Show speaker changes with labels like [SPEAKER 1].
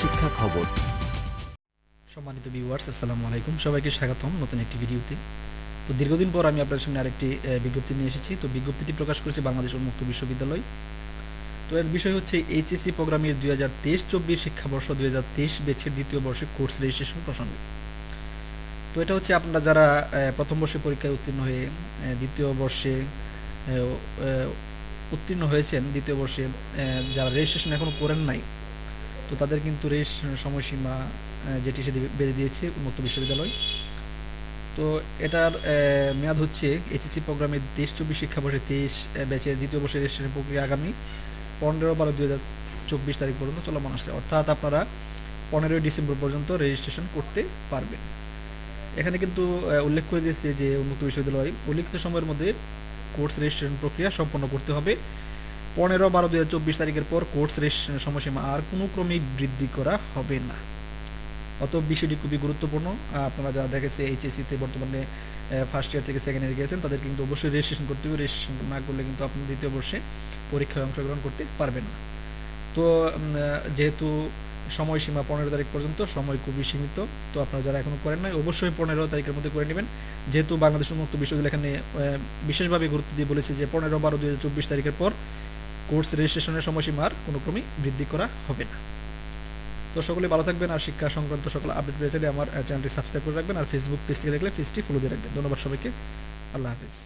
[SPEAKER 1] শিক্ষা খবর।
[SPEAKER 2] সম্মানিত ভিউয়ার্স আসসালামু আলাইকুম। সবাইকে স্বাগতম নতুন একটি ভিডিওতে। তো দীর্ঘদিন পর আমি আপনাদের সামনে আরেকটি বিজ্ঞপ্তি নিয়ে এসেছি। তো বিজ্ঞপ্তিটি প্রকাশ করেছে বাংলাদেশ উন্মুক্ত বিশ্ববিদ্যালয়। তো এর বিষয় হচ্ছে এইচএসসি প্রোগ্রামের দুই হাজার তেইশ, চব্বিশ শিক্ষাবর্ষ দুই হাজার তেইশ বেচের দ্বিতীয় বর্ষে কোর্স রেজিস্ট্রেশন প্রসঙ্গে। তো এটা হচ্ছে আপনারা যারা প্রথম বর্ষে পরীক্ষায় উত্তীর্ণ হয়ে দ্বিতীয় বর্ষে উত্তীর্ণ হয়েছেন, দ্বিতীয় বর্ষে যারা রেজিস্ট্রেশন এখনও করেন নাই তো তাদের কিন্তু রেজিস্ট্রেশনের সময়সীমা যেটি সেটি বেঁধে দিয়েছে উন্মুক্ত বিশ্ববিদ্যালয়। তো এটার মেয়াদ হচ্ছে এইচএসসি প্রোগ্রামের তেইশ চব্বিশ শিক্ষাবর্ষে তেইশ ব্যাচের দ্বিতীয় বর্ষের রেজিস্ট্রেশন প্রক্রিয়া আগামী পনেরো বারো দুই হাজার চব্বিশ তারিখ পর্যন্ত চলমান আসছে অর্থাৎ আপনারা পনেরোই ডিসেম্বর পর্যন্ত রেজিস্ট্রেশন করতে পারবেন। এখানে কিন্তু উল্লেখ করে দিয়েছে যে উন্মুক্ত বিশ্ববিদ্যালয়, উল্লিখিত সময়ের মধ্যে কোর্স রেজিস্ট্রেশন প্রক্রিয়া সম্পন্ন করতে হবে। পনেরো বারো দুই হাজার চব্বিশ তারিখের পর কোর্স রেজিস্ট্রেশনের সময়সীমা আর কোনো ক্রমেই বৃদ্ধি করা হবে না। অত বিষয়টি খুবই গুরুত্বপূর্ণ। আপনারা যারা দেখেছে এইচএসসিতে বর্তমানে ফার্স্ট ইয়ার থেকে সেকেন্ড ইয়ার গিয়েছেন তাদের কিন্তু অবশ্যই রেজিস্ট্রেশন করতে হবে। রেজিস্ট্রেশন না করলে কিন্তু আপনি দ্বিতীয় বর্ষে পরীক্ষায় অংশগ্রহণ করতে পারবেন না। তো যেহেতু সময়সীমা পনেরো তারিখ পর্যন্ত, সময় খুবই সীমিত, তো আপনারা যারা এখনও করেন নাই, অবশ্যই পনেরো তারিখের মধ্যে করে নেবেন। যেহেতু বাংলাদেশ উন্মুক্ত বিশ্ববিদ্যালয় এখানে বিশেষভাবে গুরুত্ব দিয়ে বলেছে যে পনেরো বারো দু তারিখের পর কোর্স রেজিস্ট্রেশনের সময়সীমার কোনো ক্রমেই বৃদ্ধি করা হবে না। তো সকলে ভালো থাকবেন আর শিক্ষা সংক্রান্ত সকল আপডেট পেয়ে চাইলে আমার চ্যানেলটি সাবস্ক্রাইব করে রাখবেন আর ফেসবুক পেজকে দেখলে পেজটি ফলো দিয়ে রাখবেন। ধন্যবাদ সবাইকে। আল্লাহ হাফিজ।